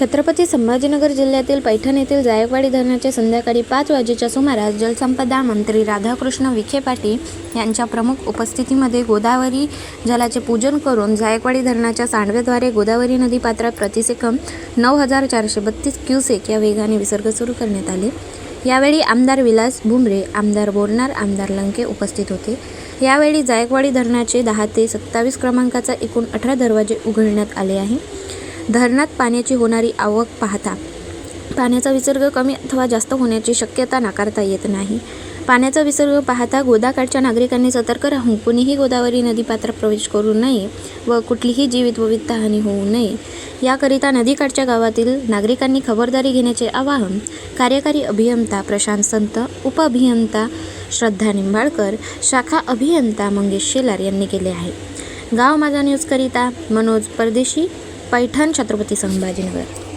छत्रपती संभाजीनगर जिल्ह्यातील पैठण येथील जायकवाडी धरणाचे संध्याकाळी पाच वाजेच्या सुमारास जलसंपदा मंत्री राधाकृष्ण विखे पाटील यांच्या प्रमुख उपस्थितीमध्ये गोदावरी जलाचे पूजन करून जायकवाडी धरणाच्या सांडव्याद्वारे गोदावरी नदी पात्रात प्रतिसेकंद नऊ हजार चारशे बत्तीस क्युसेक या वेगाने विसर्ग सुरू करण्यात आले. यावेळी आमदार विलास भुमरे आमदार बोरणार आमदार लंके उपस्थित होते. यावेळी जायकवाडी धरणाचे दहा ते सत्तावीस क्रमांकाचा एकूण अठरा दरवाजे उघडण्यात आले आहे. धरणात पाण्याची होणारी आवक पाहता. पाण्याचा विसर्ग कमी अथवा जास्त होण्याची शक्यता नाकारता येत नाही. पाण्याचा विसर्ग पाहता गोदाकाठच्या नागरिकांनी सतर्क राहून कुणीही गोदावरी नदीपात्रात प्रवेश करू नये व कुठलीही जीवित व वित्तहानी होऊ नये. याकरिता नदीकाठच्या गावातील नागरिकांनी खबरदारी घेण्याचे आवाहन कार्यकारी अभियंता प्रशांत संत उपअभियंता श्रद्धा निंबाळकर शाखा अभियंता मंगेश शेलार यांनी केले आहे. गाव माझा न्यूजकरिता मनोज परदेशी. पैठण छत्रपती संभाजीनगर.